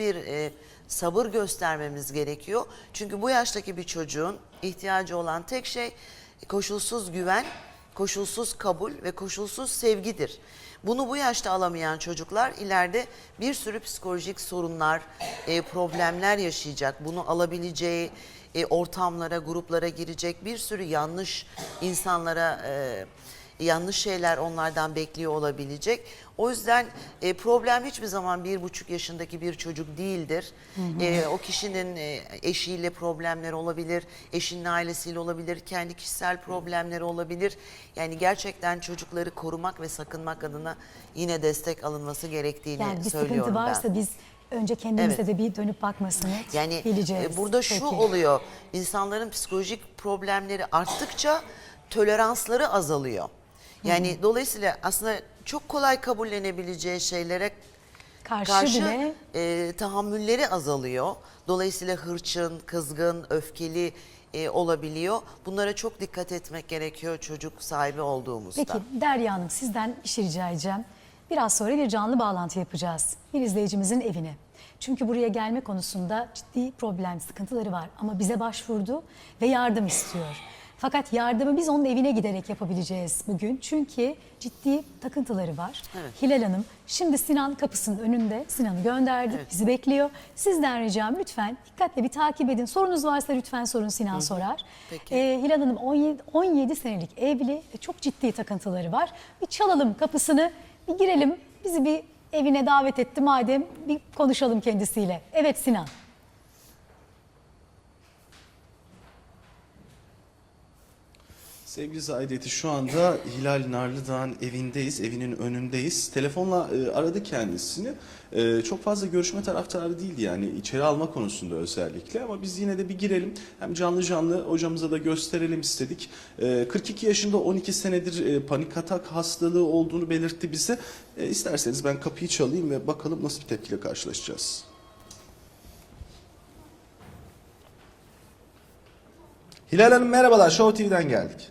bir e, sabır göstermemiz gerekiyor. Çünkü bu yaştaki bir çocuğun ihtiyacı olan tek şey koşulsuz güven, koşulsuz kabul ve koşulsuz sevgidir. Bunu bu yaşta alamayan çocuklar ileride bir sürü psikolojik sorunlar, e, problemler yaşayacak. Bunu alabileceği e, ortamlara, gruplara girecek bir sürü yanlış insanlara e, yanlış şeyler onlardan bekliyor olabilecek. O yüzden e, problem hiçbir zaman bir buçuk yaşındaki bir çocuk değildir. E, o kişinin e, eşiyle problemleri olabilir, eşinin ailesiyle olabilir, kendi kişisel problemleri olabilir. Yani gerçekten çocukları korumak ve sakınmak adına yine destek alınması gerektiğini Yani bir söylüyorum sıkıntı ben. varsa biz önce kendimize Evet. de bir dönüp bakmasını Yani bileceğiz. e, burada şu Peki. oluyor. İnsanların psikolojik problemleri arttıkça toleransları azalıyor. Yani dolayısıyla aslında çok kolay kabullenebileceği şeylere Karşı, karşı bile e, tahammülleri azalıyor. Dolayısıyla hırçın, kızgın, öfkeli e, olabiliyor. Bunlara çok dikkat etmek gerekiyor çocuk sahibi olduğumuzda. Peki Derya Hanım sizden bir şey rica edeceğim. Biraz sonra bir canlı bağlantı yapacağız. Bir izleyicimizin evine. Çünkü buraya gelme konusunda ciddi problem, sıkıntıları var. Ama bize başvurdu ve yardım istiyor. Fakat yardımı biz onun evine giderek yapabileceğiz bugün. Çünkü ciddi takıntıları var. Evet. Hilal Hanım şimdi Sinan kapısının önünde. Sinan'ı gönderdik, Evet. bizi bekliyor. Sizden ricam lütfen dikkatle bir takip edin. Sorunuz varsa lütfen sorun Sinan sorar. Peki. Ee, Hilal Hanım 17, 17 senelik evli ve çok ciddi takıntıları var. Bir çalalım kapısını, bir girelim. Bizi bir evine davet etti madem bir konuşalım kendisiyle. Evet Sinan. Sevgili Zaideti şu anda Hilal Narlıdağ'ın evindeyiz, evinin önündeyiz. Telefonla e, aradı kendisini. E, çok fazla görüşme taraftarı değildi yani içeri alma konusunda özellikle ama biz yine de bir girelim. Hem canlı canlı hocamıza da gösterelim istedik. E, 42 yaşında 12 senedir e, panik atak hastalığı olduğunu belirtti bize. E, isterseniz ben kapıyı çalayım ve bakalım nasıl bir tepkiyle karşılaşacağız. Hilal Hanım merhabalar, Show TV'den geldik.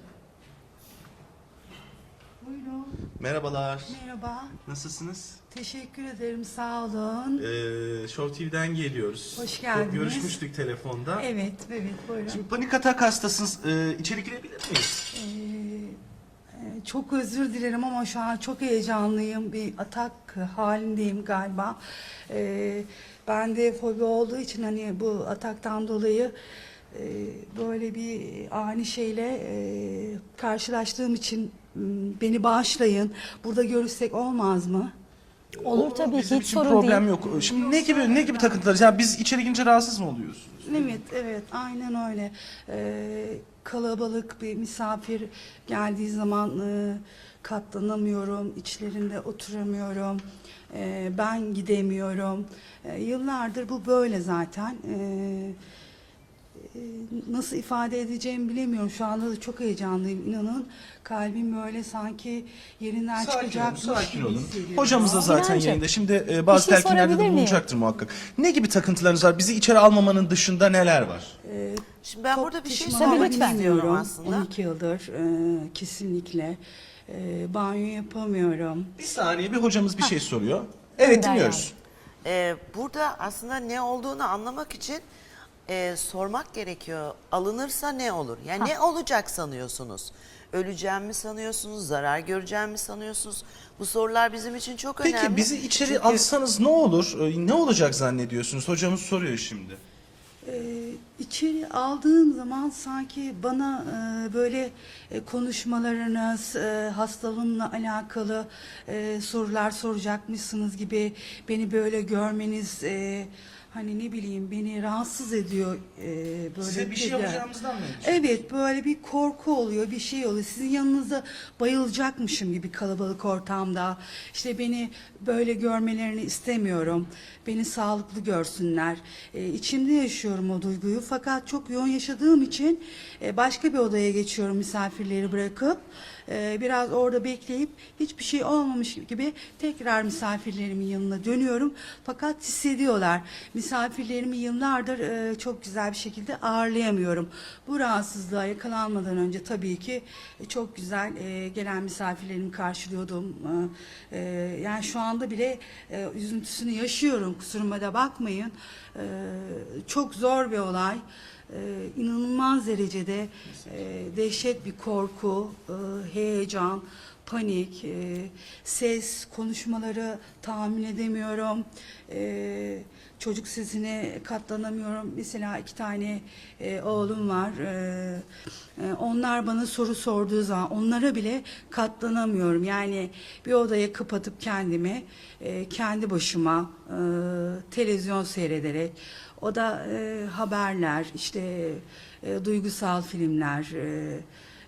Buyurun. Merhabalar. Merhaba. Nasılsınız? Teşekkür ederim. Sağ olun. Ee, Show TV'den geliyoruz. Hoş geldiniz. Çok görüşmüştük telefonda. Evet, evet. Buyurun. Şimdi panik atak hastasınız. Ee, içeri girebilir miyiz? Ee, çok özür dilerim ama şu an çok heyecanlıyım. Bir atak halindeyim galiba. Ee, ben de fobi olduğu için hani bu ataktan dolayı e, böyle bir ani şeyle e, karşılaştığım için beni bağışlayın. Burada görüşsek olmaz mı? Olur tabii ki Bizim hiç için sorun problem değil. yok. Şimdi ne gibi ne gibi takıntılar? Yani biz içeri girince rahatsız mı oluyorsunuz? Evet, evet, aynen öyle. Ee, kalabalık bir misafir geldiği zaman e, katlanamıyorum, içlerinde oturamıyorum, Ee, ben gidemiyorum. Ee, yıllardır bu böyle zaten. E, nasıl ifade edeceğimi bilemiyorum. Şu anda da çok heyecanlıyım inanın. Kalbim böyle sanki yerinden Sakin olun, çıkacakmış sakin gibi olun. hissediyorum. Hocamız da zaten Sinancığım, yayında. Şimdi e, bazı şey telkinlerde de sorabilir miyim? bulunacaktır muhakkak. Ne gibi takıntılarınız var? Bizi içeri almamanın dışında neler var? Ee, Şimdi ben Çok burada bir şey söylemek lütfen. istiyorum aslında. 12 yıldır e, kesinlikle e, banyo yapamıyorum. Bir saniye bir hocamız bir şey soruyor. Evet dinliyoruz. Ee, burada aslında ne olduğunu anlamak için e, sormak gerekiyor. Alınırsa ne olur? Yani ne olacak sanıyorsunuz? Öleceğim mi sanıyorsunuz? Zarar göreceğim mi sanıyorsunuz? Bu sorular bizim için çok Peki önemli. bizi içeri Çünkü- alsanız ne olur? Ee, Ne olacak zannediyorsunuz? Hocamız soruyor şimdi. E, içeri aldığım zaman sanki bana e, böyle e, konuşmalarınız, e, hastalığımla alakalı e, sorular soracakmışsınız gibi beni böyle görmeniz e, hani ne bileyim beni rahatsız ediyor e, böyle Size bir şey yapacağımızdan mı endişe? Evet böyle bir korku oluyor bir şey oluyor. Sizin yanınıza bayılacakmışım gibi kalabalık ortamda. İşte beni böyle görmelerini istemiyorum. Beni sağlıklı görsünler. E, içimde yaşıyorum o duyguyu fakat çok yoğun yaşadığım için e, başka bir odaya geçiyorum misafirleri bırakıp e, biraz orada bekleyip hiçbir şey olmamış gibi tekrar misafirlerimin yanına dönüyorum fakat hissediyorlar misafirlerimi yıllardır e, çok güzel bir şekilde ağırlayamıyorum. Bu rahatsızlığa yakalanmadan önce tabii ki e, çok güzel e, gelen misafirlerimi karşılıyordum. Yani şu anda bile üzüntüsünü yaşıyorum kusuruma da bakmayın. Çok zor bir olay. Ee, inanılmaz derecede e, dehşet bir korku, e, heyecan, panik, e, ses, konuşmaları tahammül edemiyorum. E, çocuk sesine katlanamıyorum. Mesela iki tane e, oğlum var. E, e, onlar bana soru sorduğu zaman onlara bile katlanamıyorum. Yani bir odaya kapatıp kendimi e, kendi başıma e, televizyon seyrederek o da e, haberler, işte e, duygusal filmler, e,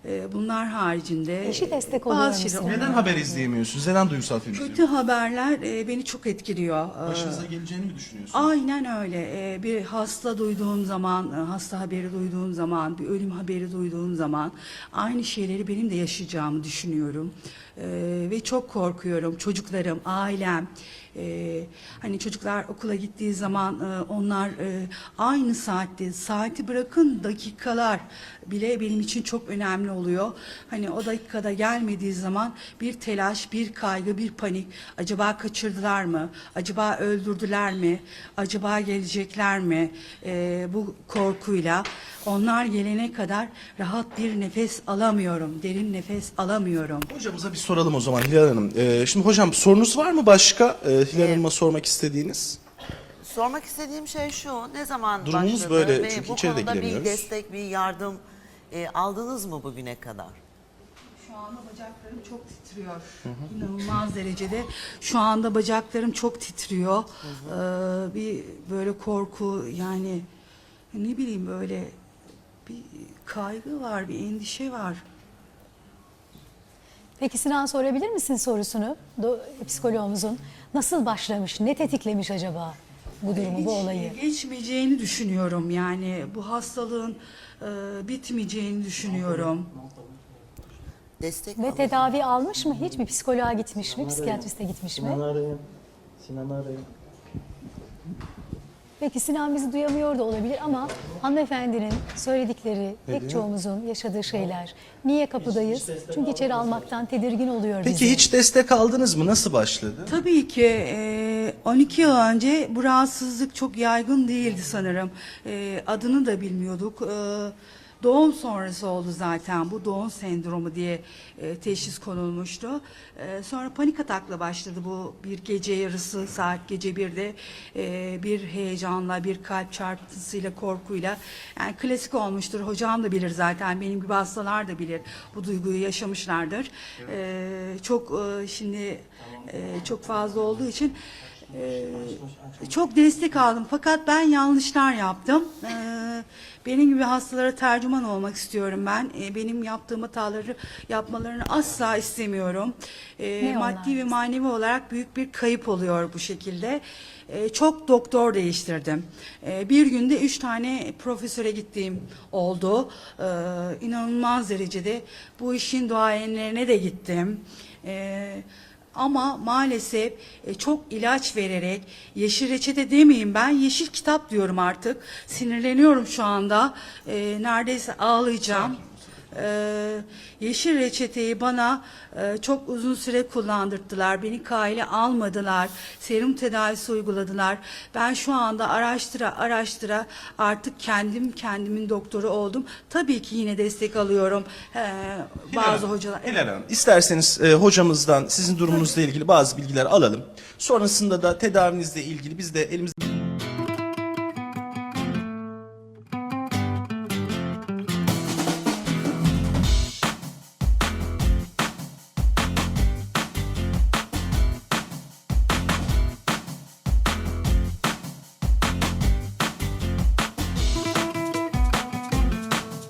e, bunlar haricinde Eşi destek e, oluyor bazı şeyler- mesela. Neden haber izleyemiyorsunuz? Neden duygusal film Kötü haberler e, beni çok etkiliyor. E, Başınıza geleceğini mi düşünüyorsunuz? Aynen öyle. Ee, bir hasta duyduğum zaman, e, hasta haberi duyduğum zaman, bir ölüm haberi duyduğum zaman aynı şeyleri benim de yaşayacağımı düşünüyorum. Ee, ve çok korkuyorum. Çocuklarım, ailem, e, hani çocuklar okula gittiği zaman e, onlar e, aynı saatte, saati bırakın dakikalar bile benim için çok önemli oluyor. Hani o dakikada gelmediği zaman bir telaş, bir kaygı, bir panik. Acaba kaçırdılar mı? Acaba öldürdüler mi? Acaba gelecekler mi? Ee, bu korkuyla onlar gelene kadar rahat bir nefes alamıyorum. Derin nefes alamıyorum. Hocamıza bir soralım o zaman Hilal Hanım. Ee, şimdi hocam sorunuz var mı başka e, Hilal Hanım'a sormak istediğiniz? Sormak istediğim şey şu, ne zaman Durumumuz başladı böyle, ve çünkü bu içeri de konuda bir giremiyoruz. destek, bir yardım e, aldınız mı bugüne kadar? Şu anda bacaklarım çok titriyor. İnanılmaz derecede. Şu anda bacaklarım çok titriyor. Ee, bir böyle korku yani ne bileyim böyle bir kaygı var, bir endişe var. Peki Sinan sorabilir misin sorusunu Do- psikoloğumuzun? Nasıl başlamış, ne tetiklemiş acaba bu durumu, bu Hiç olayı? Geçmeyeceğini düşünüyorum yani. Bu hastalığın e, bitmeyeceğini düşünüyorum. Destek Ve alın. tedavi almış mı? Hiç bir psikoloğa gitmiş mi? Psikiyatriste gitmiş mi? Sinan'ı arayın. Sinan'ı arayın. Peki Sinan bizi duyamıyor da olabilir ama hanımefendinin söyledikleri pek çoğumuzun yaşadığı şeyler. Niye kapıdayız? Çünkü içeri almaktan tedirgin oluyor bizi. Peki hiç destek aldınız mı? Nasıl başladı? Tabii ki e, 12 yıl önce bu rahatsızlık çok yaygın değildi sanırım. E, adını da bilmiyorduk. E, doğum sonrası oldu zaten bu doğum sendromu diye e, teşhis konulmuştu. E, sonra panik atakla başladı bu bir gece yarısı saat gece 1'de e, bir heyecanla bir kalp çarpıntısıyla korkuyla yani klasik olmuştur. Hocam da bilir zaten benim gibi hastalar da bilir bu duyguyu yaşamışlardır. E, çok e, şimdi e, çok fazla olduğu için e, çok destek aldım. Fakat ben yanlışlar yaptım. E, benim gibi hastalara tercüman olmak istiyorum ben. E, benim yaptığım hataları yapmalarını asla istemiyorum. Ne onlar maddi ve manevi olarak büyük bir kayıp oluyor bu şekilde. Çok doktor değiştirdim. E, bir günde üç tane profesöre gittiğim oldu. E, inanılmaz derecede bu işin duayenlerine de gittim. E, ama maalesef e, çok ilaç vererek yeşil reçete demeyeyim ben yeşil kitap diyorum artık. Sinirleniyorum şu anda. E, neredeyse ağlayacağım. Ee, yeşil reçeteyi bana e, çok uzun süre kullandırdılar. Beni kale almadılar. Serum tedavisi uyguladılar. Ben şu anda araştıra araştıra artık kendim kendimin doktoru oldum. Tabii ki yine destek alıyorum. Hilal bazı Hanım, hocalar. Hilal Hanım, isterseniz e, hocamızdan sizin durumunuzla ilgili bazı bilgiler alalım. Sonrasında da tedavinizle ilgili biz de elimizde